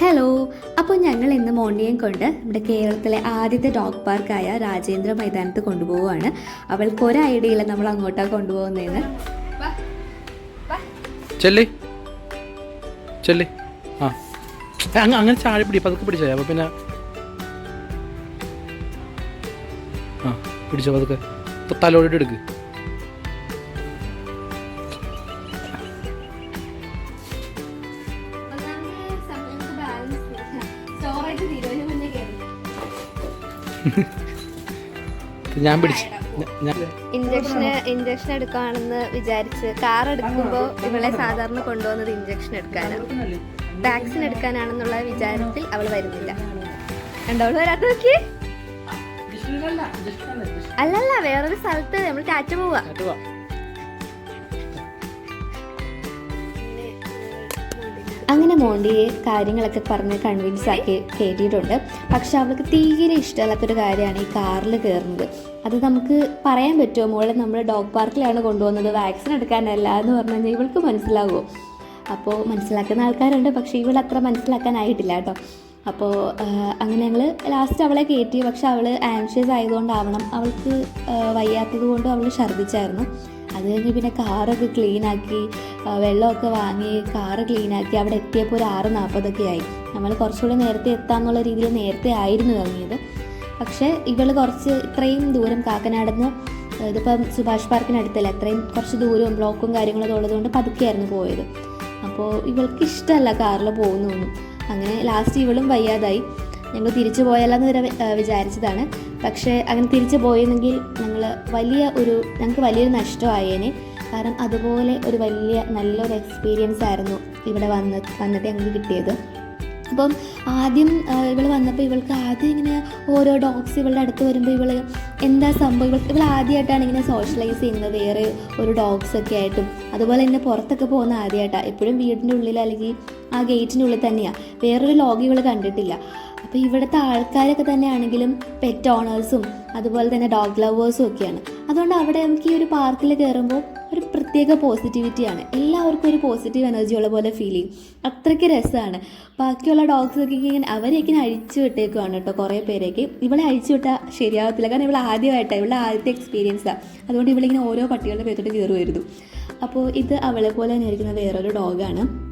Hello അപ്പോൾ ഞങ്ങൾ ഇന്ന് മോണിയെ കൊണ്ട് നമ്മുടെ കേരളത്തിലെ ആദ്യത്തെ ഡോഗ് പാർക്കായ രാജേന്ദ്ര മൈതാനത്ത് കൊണ്ടുപോവുകയാണ്. അവൾക്ക് ഒരു ഐഡിയ ഇല്ല നമ്മൾ അങ്ങോട്ടാണ് കൊണ്ടുപോകുന്നതെന്ന്. അങ്ങനെ ചാടി പിടി പതുക്കെ പിടിച്ചേ. അപ്പൊ പിന്നെ ആ പിടിച്ചോ പതുക്കെ. തലോടിട്ട് എടുക്ക്. ഞാൻ പിടിച്ചു. ഇഞ്ചക്ഷന് ഇഞ്ചക്ഷൻ എടുക്കുകയാണെന്ന് വിചാരിച്ച് കാർ എടുക്കുമ്പോൾ ഇവളെ സാധാരണ കൊണ്ടുപോകുന്നത് ഇഞ്ചക്ഷൻ എടുക്കാനാണ് വാക്സിൻ എടുക്കാനാണെന്നുള്ള വിചാരത്തിൽ അവൾ വരുന്നില്ല. കണ്ടവൾ വരാത്ത നോക്കി അല്ലല്ല വേറൊരു സ്ഥലത്ത് നമ്മൾ ടാറ്റ പോവാ. അങ്ങനെ മോണ്ടിയെ കാര്യങ്ങളൊക്കെ പറഞ്ഞ് കൺവിൻസ് ആക്കി കയറ്റിയിട്ടുണ്ട്. പക്ഷെ അവൾക്ക് തീരെ ഇഷ്ടമല്ലാത്തൊരു കാര്യമാണ് ഈ കാറിൽ കയറുന്നത്. അത് നമുക്ക് പറയാൻ പറ്റുമോ? മോളെ നമ്മൾ ഡോഗ് പാർക്കിലാണ് കൊണ്ടുപോകുന്നത്. വാക്സിൻ എടുക്കാനല്ല എന്ന് പറഞ്ഞു ഇവൾക്ക് മനസ്സിലാകുമോ അപ്പോൾ മനസ്സിലാക്കുന്ന ആൾക്കാരുണ്ട്. പക്ഷേ ഇവൾ അത്ര മനസ്സിലാക്കാനായിട്ടില്ല കേട്ടോ. അപ്പോൾ അങ്ങനെ ഞങ്ങൾ ലാസ്റ്റ് അവളെ കയറ്റി. പക്ഷെ അവൾ ആൻഷ്യസ് ആയതുകൊണ്ടാവണം. അവൾക്ക് വയ്യാത്തത് കൊണ്ടും അവൾ ഛർദ്ദിച്ചായിരുന്നു. അത് കഴിഞ്ഞ് പിന്നെ കാറൊക്കെ ക്ലീനാക്കി വെള്ളമൊക്കെ വാങ്ങി കാറ് ക്ലീനാക്കി അവിടെ എത്തിയപ്പോൾ ഒരു ആറ് നാൽപ്പതൊക്കെ ആയി. നമ്മൾ കുറച്ചുകൂടി നേരത്തെ എത്താമെന്നുള്ള രീതിയിൽ നേരത്തെ ആയിരുന്നു ഇറങ്ങിയത് പക്ഷേ ഇവൾ കുറച്ച് ഇത്രയും ദൂരം കാക്കനാടുന്ന് ഇതിപ്പം സുഭാഷ് പാർക്കിനടുത്തല്ല അത്രയും കുറച്ച് ദൂരവും ബ്ലോക്കും കാര്യങ്ങളൊക്കെ ഉള്ളതുകൊണ്ട് പതുക്കെയായിരുന്നു പോയത്. അപ്പോൾ ഇവൾക്ക് ഇഷ്ടമല്ല കാറിൽ പോകുന്നൊന്നും അങ്ങനെ ലാസ്റ്റ് ഇവളും വയ്യാതായി. ഞങ്ങൾ തിരിച്ചു പോയാലെന്ന് വരെ വിചാരിച്ചതാണ്. പക്ഷേ അങ്ങനെ തിരിച്ചു പോയെങ്കിൽ ഞങ്ങൾ വലിയ ഒരു ഞങ്ങൾക്ക് വലിയൊരു നഷ്ടമായേനെ. കാരണം അതുപോലെ ഒരു വലിയ നല്ലൊരു എക്സ്പീരിയൻസ് ആയിരുന്നു ഇവിടെ വന്ന് വന്നിട്ട് ഞങ്ങൾക്ക് കിട്ടിയത്. അപ്പം ആദ്യം ഇവൾ വന്നപ്പോൾ ഇവൾക്ക് ആദ്യം ഇങ്ങനെ ഓരോ ഡോഗ്സ് ഇവളുടെ അടുത്ത് വരുമ്പോൾ ഇവൾ എന്താ സംഭവം? ഇവൾ ഇവൾ ആദ്യമായിട്ടാണ് ഇങ്ങനെ സോഷ്യലൈസ് ചെയ്യുന്നത്. വേറെ ഒരു ഡോഗ്സ് ഒക്കെ ആയിട്ടും. അതുപോലെ തന്നെ പുറത്തൊക്കെ പോകുന്ന ആദ്യമായിട്ടാണ് എപ്പോഴും വീടിന്റെ ഉള്ളിൽ അല്ലെങ്കിൽ ആ ഗേറ്റിന്റെ ഉള്ളിൽ തന്നെയാണ് വേറൊരു ലോഗ് ഇവൾ കണ്ടിട്ടില്ല. അപ്പോൾ ഇവിടുത്തെ ആൾക്കാരൊക്കെ തന്നെയാണെങ്കിലും പെറ്റ് ഓണേഴ്സും അതുപോലെ തന്നെ ഡോഗ് ലവേഴ്സും ഒക്കെയാണ്. അതുകൊണ്ട് അവിടെ നമുക്ക് ഈ ഒരു പാർക്കിൽ കയറുമ്പോൾ ഒരു പ്രത്യേക പോസിറ്റിവിറ്റിയാണ് എല്ലാവർക്കും ഒരു പോസിറ്റീവ് എനർജി ഉള്ള പോലെ ഫീൽ ചെയ്യും. അത്രയ്ക്ക് രസമാണ്. ബാക്കിയുള്ള ഡോഗ്സൊക്കെ ഇങ്ങനെ അവരെയൊക്കെ ഇങ്ങനെ അഴിച്ചു വിട്ടേക്കുവാണ് കേട്ടോ കുറേ പേരേക്ക് ഇവളെ അഴിച്ചു വിട്ടാൽ ശരിയാവത്തില്ല. കാരണം ഇവളെ ആദ്യമായിട്ടാണ് ഇവിടെ ആദ്യത്തെ എക്സ്പീരിയൻസാണ് അതുകൊണ്ട് ഇവളിങ്ങനെ ഓരോ പട്ടികളുടെ പേരത്തോട്ട് കയറുമായിരുന്നു അപ്പോൾ ഇത് അവളെ പോലെ തന്നെ ഇരിക്കുന്ന വേറൊരു ഡോഗാണ്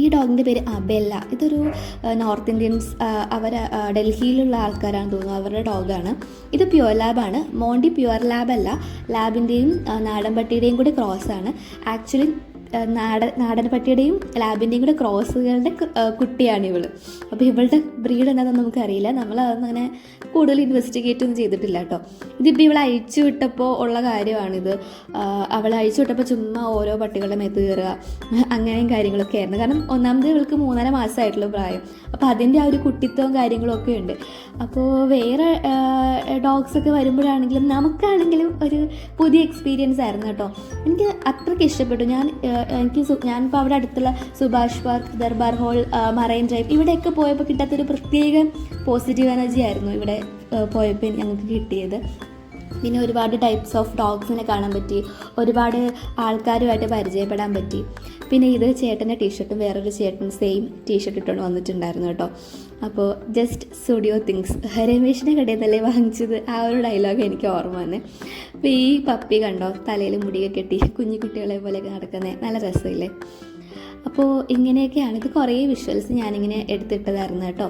ഈ ഡോഗിന്റെ പേര് അബെല്ല. ഇതൊരു നോർത്ത് ഇന്ത്യൻസ് അവർ ഡൽഹിയിലുള്ള ആൾക്കാരാണ് തോന്നുന്നു. അവരുടെ ഡോഗാണ്. ഇത് പ്യുവർ ലാബാണ് മോണ്ടി പ്യുവർ ലാബല്ല ലാബിന്റെയും നാടൻ പട്ടിയുടെയും കൂടി ക്രോസാണ് ആക്ച്വലി നാടൻ നാടൻ പട്ടിയുടെയും ലാബിന്റെയും കൂടെ ക്രോസുകളുടെ കുട്ടിയാണ് ഇവൾ. അപ്പോൾ ഇവളുടെ ബ്രീഡ് എന്താണെന്ന് നമുക്കറിയില്ല. നമ്മൾ അതൊന്നും കൂടുതൽ ഇൻവെസ്റ്റിഗേറ്റ് ഒന്നും ചെയ്തിട്ടില്ല കേട്ടോ ഇതിപ്പോൾ ഇവളെ അഴിച്ചു വിട്ടപ്പോൾ ഉള്ള കാര്യമാണിത്. അവളെ അഴിച്ചു വിട്ടപ്പോൾ ചുമ്മാ ഓരോ പട്ടികളുടെ മേത്ത് കയറുക അങ്ങനെയും കാര്യങ്ങളൊക്കെ ആയിരുന്നു. കാരണം ഒന്നാമത് ഇവൾക്ക് മൂന്നര മാസമായിട്ടുള്ള പ്രായം. അപ്പോൾ അതിന്റെ ആ ഒരു കുട്ടിത്വവും കാര്യങ്ങളൊക്കെ ഉണ്ട്. അപ്പോൾ വേറെ ഡോഗ്സൊക്കെ വരുമ്പോഴാണെങ്കിലും നമുക്കാണെങ്കിലും ഒരു പുതിയ എക്സ്പീരിയൻസ് ആയിരുന്നു കേട്ടോ എനിക്ക് അത്രയ്ക്ക് ഇഷ്ടപ്പെട്ടു. ഞാൻ എനിക്ക് ഞാനിപ്പോൾ അവിടെ അടുത്തുള്ള Subhash park Darbar hall marine drive ഇവിടെയൊക്കെ പോയപ്പോൾ കിട്ടാത്തൊരു പ്രത്യേക പോസിറ്റീവ് എനർജി ആയിരുന്നു ഇവിടെ പോയപ്പോൾ ഞങ്ങൾക്ക് കിട്ടിയത്. പിന്നെ ഒരുപാട് ടൈപ്സ് ഓഫ് ഡോഗ്സിനെ കാണാൻ പറ്റി. ഒരുപാട് ആൾക്കാരുമായിട്ട് പരിചയപ്പെടാൻ പറ്റി. പിന്നെ ഇത് ചേട്ടന്റെ ടീഷർട്ടും വേറൊരു ചേട്ടൻ സെയിം ടീഷർട്ട് ഇട്ടുകൊണ്ട് വന്നിട്ടുണ്ടായിരുന്നു കേട്ടോ. അപ്പോൾ ജസ്റ്റ് സ്റ്റുഡിയോ തിങ്സ് രമേശിന്റെ കടയിൽ നിന്നല്ലേ വാങ്ങിച്ചത്? ആ ഒരു ഡയലോഗ് എനിക്ക് ഓർമ്മ വന്നേ. അപ്പോൾ ഈ പപ്പി കണ്ടോ? തലയിൽ മുടിയൊക്കെ കെട്ടി കുഞ്ഞു കുട്ടികളെ പോലെയൊക്കെ നടക്കുന്നത് നല്ല രസമില്ലേ? അപ്പോൾ ഇങ്ങനെയൊക്കെയാണ്. ഇത് കുറേ വിഷ്വൽസ് ഞാനിങ്ങനെ എടുത്തിട്ടതായിരുന്നു കേട്ടോ.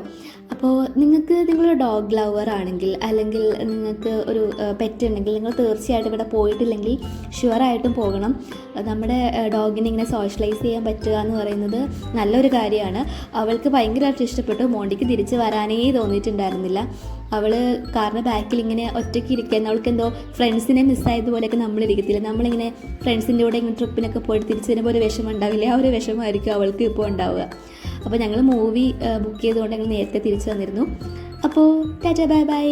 അപ്പോൾ നിങ്ങൾക്ക് നിങ്ങൾ ഡോഗ് ലവർ ആണെങ്കിൽ അല്ലെങ്കിൽ നിങ്ങൾക്ക് ഒരു പെറ്റ് ഉണ്ടെങ്കിൽ നിങ്ങൾ തീർച്ചയായിട്ടും ഇവിടെ പോയിട്ടില്ലെങ്കിൽ ഷുവറായിട്ടും പോകണം. നമ്മുടെ ഡോഗിനെ ഇങ്ങനെ സോഷ്യലൈസ് ചെയ്യാൻ പറ്റുക എന്ന് പറയുന്നത് നല്ലൊരു കാര്യമാണ്. അവൾക്ക് ഭയങ്കരമായിട്ട് ഇഷ്ടപ്പെട്ടു. മോണ്ടിക്ക് തിരിച്ച് വരാനേ തോന്നിയിട്ടുണ്ടായിരുന്നില്ല. അവൾ കാറിന്റെ ബാക്കിൽ ഇങ്ങനെ ഒറ്റയ്ക്ക് ഇരിക്കാൻ അവൾക്ക് എന്തോ ഫ്രണ്ട്സിനെ മിസ്സായതുപോലെയൊക്കെ നമ്മളിരിക്കത്തില്ല നമ്മളിങ്ങനെ ഫ്രണ്ട്സിന്റെ കൂടെ ഇങ്ങനെ ട്രിപ്പിനൊക്കെ പോയിട്ട് തിരിച്ചു വരുമ്പോൾ ഒരു വിഷമം ഉണ്ടാവില്ല. ആ ഒരു വിഷമമായിരിക്കും അവൾക്ക് ഇപ്പോൾ ഉണ്ടാവുക. അപ്പോൾ ഞങ്ങൾ മൂവി ബുക്ക് ചെയ്തുകൊണ്ട് ഞങ്ങൾ നേരത്തെ തിരിച്ചു വന്നിരുന്നു. അപ്പോൾ ടാറ്റ ബൈ ബൈ